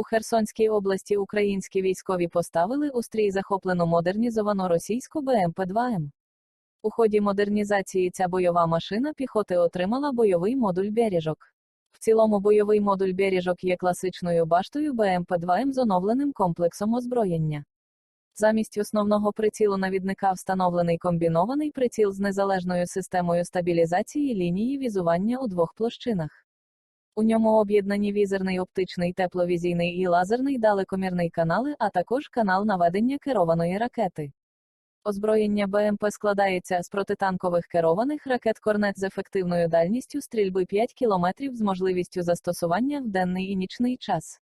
У Херсонській області українські військові поставили у стрій захоплену модернізовану російську БМП-2М. У ході модернізації ця бойова машина піхоти отримала бойовий модуль «Бережок». В цілому бойовий модуль «Бережок» є класичною баштою БМП-2М з оновленим комплексом озброєння. Замість основного прицілу навідника встановлений комбінований приціл з незалежною системою стабілізації лінії візування у двох площинах. У ньому об'єднані візерний оптичний тепловізійний і лазерний далекомірний канали, а також канал наведення керованої ракети. Озброєння БМП складається з протитанкових керованих ракет корнет з ефективною дальністю стрільби 5 км з можливістю застосування в денний і нічний час.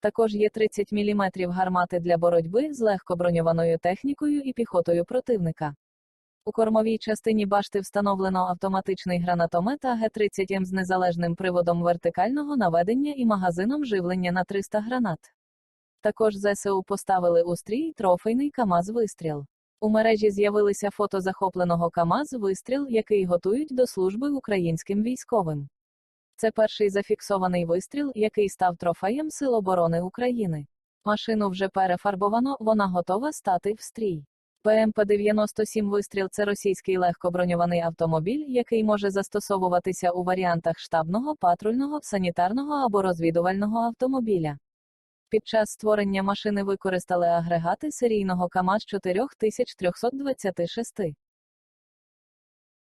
Також є 30 мм гармати для боротьби з легкоброньованою технікою і піхотою противника. У кормовій частині башти встановлено автоматичний гранатомет АГ-30М з незалежним приводом вертикального наведення і магазином живлення на 300 гранат. Також ЗСУ поставили у стрій трофейний КАМАЗ вистріл. У мережі з'явилися фото захопленого КАМАЗ вистріл, який готують до служби українським військовим. Це перший зафіксований вистріл, який став трофеєм Сил оборони України. Машину вже перефарбовано, вона готова стати в стрій. ПМП-97 вистріл це російський легкоброньований автомобіль, який може застосовуватися у варіантах штабного, патрульного, санітарного або розвідувального автомобіля. Під час створення машини використали агрегати серійного КАМАЗ 4326.